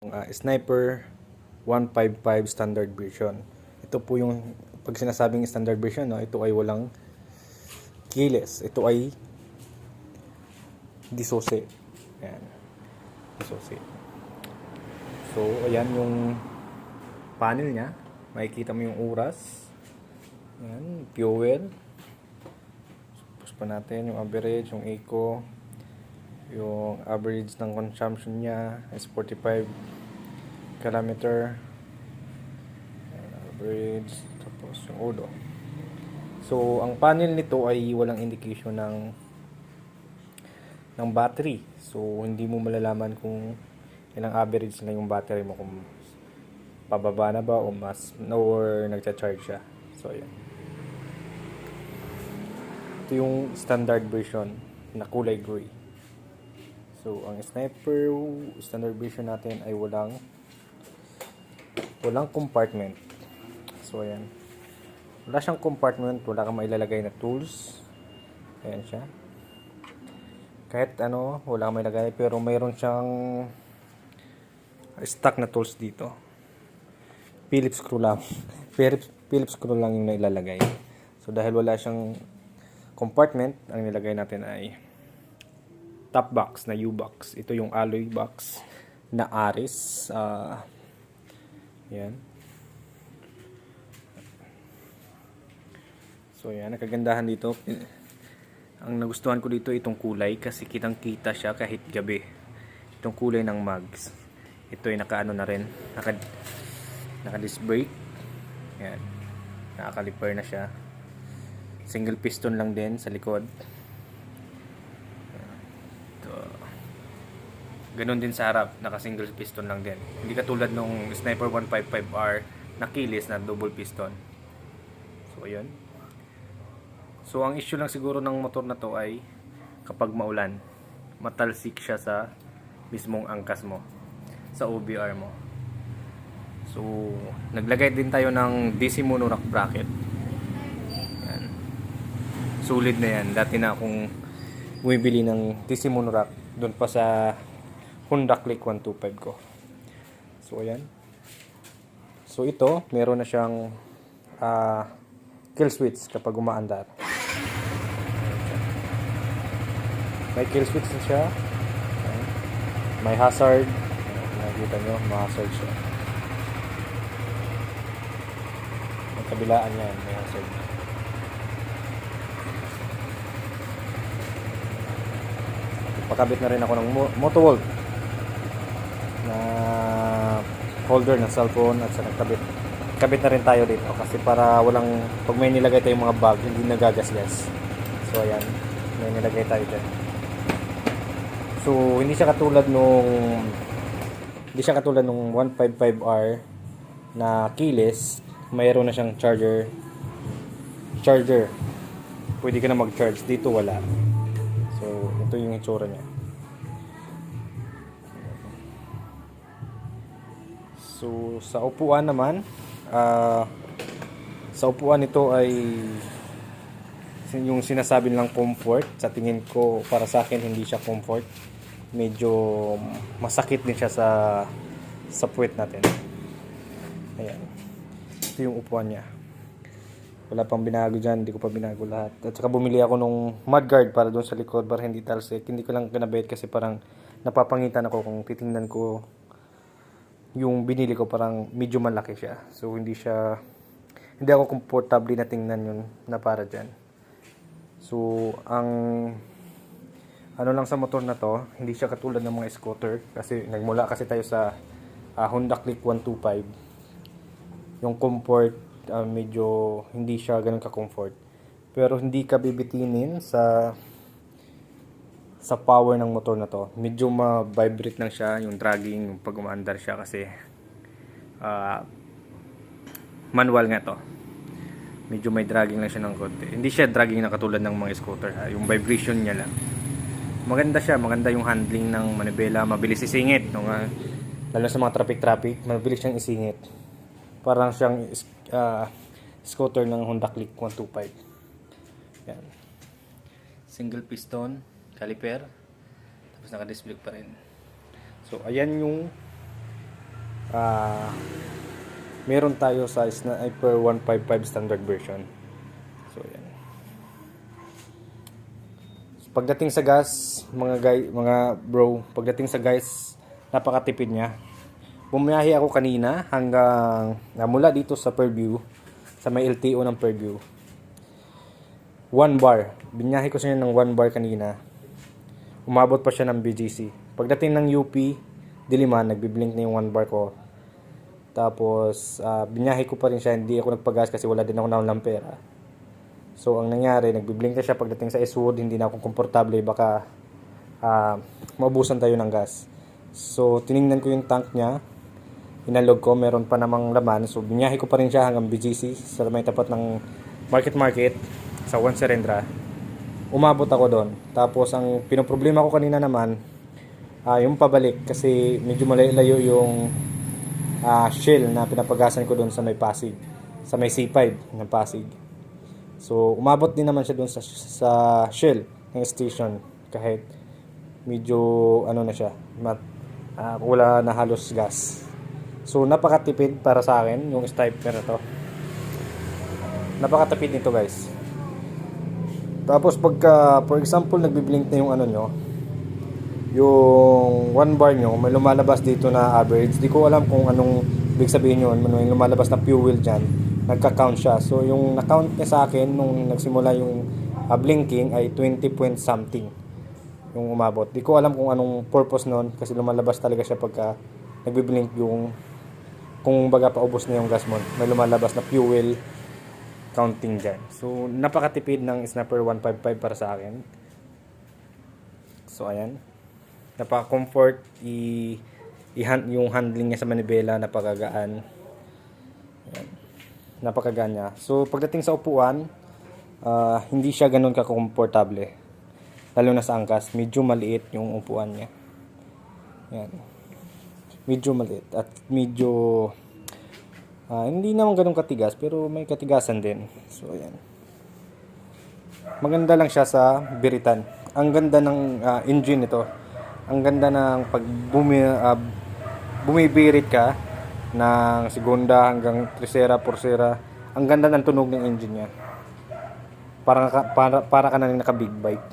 uh, Sniper 155 standard version. Ito po yung pag sinasabing standard version, no, ito ay walang keyless. Ito ay disose. Ayan. Disose. So, ayan yung panel niya. Makikita mo yung oras. Ayan, fuel. Tapos pa natin yung average, yung eco, yung average ng consumption niya is 45 kilometer. Average tapos yung odo so ang panel nito ay walang indication ng ng battery. So hindi mo malalaman kung ilang average na yung battery mo kung pababa na ba o mas or nagcha-charge siya. So ayan. Ito yung standard version na kulay gray So, ang sniper standard version natin ay walang walang compartment. So, ayan. Wala siyang compartment, wala kang mailalagay na tools. Ayan siya. Kahit ano, wala kang mailagay, pero mayroon siyang stock na tools dito. Phillips screw lang. Phillips, Phillips screw lang yung nailalagay. So, dahil wala siyang compartment, ang nilagay natin ay top box na U-box. Ito yung alloy box na Aris. ah yan. So yan, nakagandahan dito. Ang nagustuhan ko dito itong kulay kasi kitang kita siya kahit gabi. Itong kulay ng mugs. Ito ay nakaano na rin. Naka, naka disc brake. Yan. Nakakaliper na siya. Single piston lang din sa likod. Ito. Ganon din sa harap, naka single piston lang din. Hindi katulad nung Sniper 155R na keyless na double piston. So, ayun. So, ang issue lang siguro ng motor na to ay kapag maulan, matalsik siya sa mismong angkas mo, sa OBR mo. So, naglagay din tayo ng DC monorack bracket. Yan. Sulit na yan. Dati na akong bumibili ng DC monorack doon pa sa Honda Click 125 ko. So, ayan. So, ito, meron na siyang ah, kill switch kapag umaandar. May kill switch na siya. May hazard. Nakikita nyo, may hazard siya. Ang kabilaan yan, may hazard. Pakabit na rin ako ng mo- Motovolt na holder ng cellphone at sa kabit. Kabit na rin tayo dito kasi para walang pag may nilagay tayong mga bag hindi nagagasgas. So ayan, may nilagay tayo dyan. So hindi siya katulad nung hindi siya katulad nung 155R na keyless, mayroon na siyang charger charger. Pwede ka na mag-charge dito wala. So ito yung itsura niya. So, sa upuan naman, ah, sa upuan ito ay yung sinasabi lang comfort. Sa tingin ko, para sa akin, hindi siya comfort. Medyo masakit din siya sa sa puwet natin. Ayan. Ito yung upuan niya. Wala pang binago dyan, hindi ko pa binago lahat. At saka bumili ako nung mudguard para doon sa likod para hindi talsik. Hindi ko lang kinabit kasi parang napapangitan ako kung titingnan ko yung binili ko parang medyo malaki siya. So hindi siya hindi ako comfortable na tingnan yun na para dyan. So ang ano lang sa motor na to, hindi siya katulad ng mga scooter kasi nagmula kasi tayo sa ah, Honda Click 125. Yung comfort ah, medyo hindi siya ganun ka-comfort. Pero hindi ka bibitinin sa sa power ng motor na to. Medyo ma-vibrate lang siya, yung dragging, yung pag umaandar siya kasi ah, manual nga to. Medyo may dragging lang siya ng konti. Hindi siya dragging na katulad ng mga scooter ha. Yung vibration niya lang. Maganda siya, maganda yung handling ng manibela, mabilis isingit. No, nga, lalo sa mga traffic-traffic, mabilis siyang isingit. Parang siyang ah, scooter ng Honda Click 125. Yan. Single piston, caliper, tapos naka-disc brake pa rin. So, ayan yung ah, meron tayo sa Sniper 155 standard version. So, yan. Pagdating sa gas, mga guy, mga bro, pagdating sa guys, napakatipid niya. Bumiyahe ako kanina hanggang na mula dito sa Purview, sa may LTO ng Purview. One bar. Binyahe ko siya ng one bar kanina. Umabot pa siya ng BGC. Pagdating ng UP, Diliman, nagbiblink na yung one bar ko. Tapos, ah, binyahe ko pa rin siya. Hindi ako nagpagas kasi wala din ako ng pera. So, ang nangyari, nagbiblink na siya pagdating sa Eastwood, hindi na ako komportable, baka ah, maubusan tayo ng gas. So, tiningnan ko yung tank niya, inalog ko, meron pa namang laman. So, binyahe ko pa rin siya hanggang BGC sa may tapat ng Market Market sa Juan Serendra. Umabot ako doon. Tapos, ang pinoproblema ko kanina naman, ah, yung pabalik kasi medyo malayo yung ah, shell na pinapagasan ko doon sa may Pasig. Sa may C5 ng Pasig. So, umabot din naman siya doon sa, sa Shell ng station kahit medyo ano na siya, mat, ah, wala na halos gas. So, napakatipid para sa akin yung sniper na to. Napakatipid nito guys. Tapos pagka, for example, nagbiblink na yung ano nyo, yung one bar nyo, may lumalabas dito na average. Di ko alam kung anong ibig sabihin yun, may lumalabas na fuel dyan nagka-count siya. So, yung na-count niya sa akin nung nagsimula yung ah, blinking ay 20 point something yung umabot. Di ko alam kung anong purpose nun kasi lumalabas talaga siya pagka nagbi-blink yung kung baga paubos na yung gas mo. May lumalabas na fuel counting dyan. So, napakatipid ng Snapper 155 para sa akin. So, ayan. Napaka-comfort i, i yung handling niya sa manibela, napakagaan. Ayan napakaganya. So, pagdating sa upuan, ah, hindi siya ganun ka-komportable. Lalo na sa angkas, medyo maliit yung upuan niya. Yan. Medyo maliit at medyo ah, hindi naman ganun katigas pero may katigasan din. So, ayan. Maganda lang siya sa biritan. Ang ganda ng ah, engine nito. Ang ganda ng pag bumi, ah, bumibirit ka ng segunda hanggang tercera, porcera. Ang ganda ng tunog ng engine niya. Para para, para ka na naka big bike.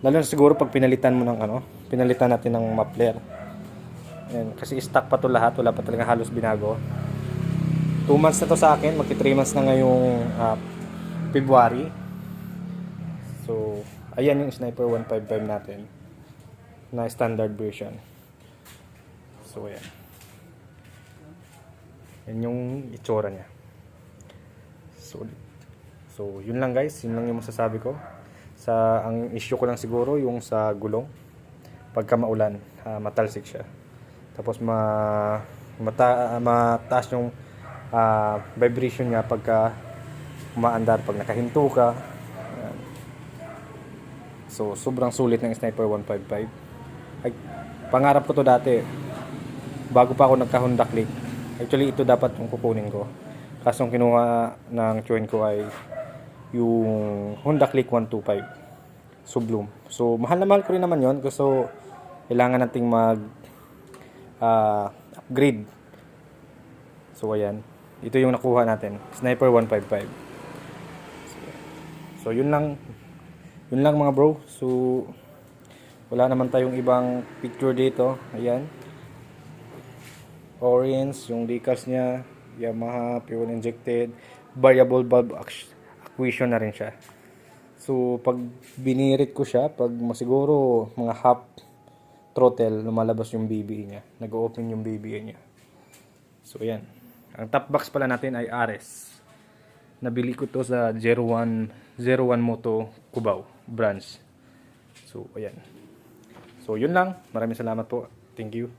Lalo na siguro pag pinalitan mo ng ano, pinalitan natin ng muffler. Ayan, kasi stock pa to lahat, wala pa talaga halos binago. 2 months na to sa akin, magti 3 months na ngayong ah, February. So, ayan yung Sniper 155 natin na standard version. So, ayan. Yan yung itsura niya. So, so yun lang guys, yun lang yung masasabi ko. Sa ang issue ko lang siguro yung sa gulong. Pagka maulan, ah, matalsik siya. Tapos ma mata, ah, mataas yung ah, vibration niya pagka umaandar pag nakahinto ka. So sobrang sulit ng Sniper 155. Ay, pangarap ko to dati. Bago pa ako nagka Honda Click. Actually, ito dapat yung kukunin ko. Kaso ang kinuha ng join ko ay yung Honda Click 125 Sublum. So, mahal na mahal ko rin naman yon Kasi kailangan nating mag ah, upgrade. So, ayan. Ito yung nakuha natin. Sniper 155. So, yun lang. Yun lang mga bro. So, wala naman tayong ibang picture dito. Ayan orange, yung decals niya, Yamaha, fuel injected, variable ac- acquisition na rin siya. So, pag binirit ko siya, pag masiguro mga half throttle, lumalabas yung BBE niya. Nag-open yung BBE niya. So, ayan. Ang top box pala natin ay RS. Nabili ko to sa 01, 01 Moto Cubao branch. So, ayan. So, yun lang. Maraming salamat po. Thank you.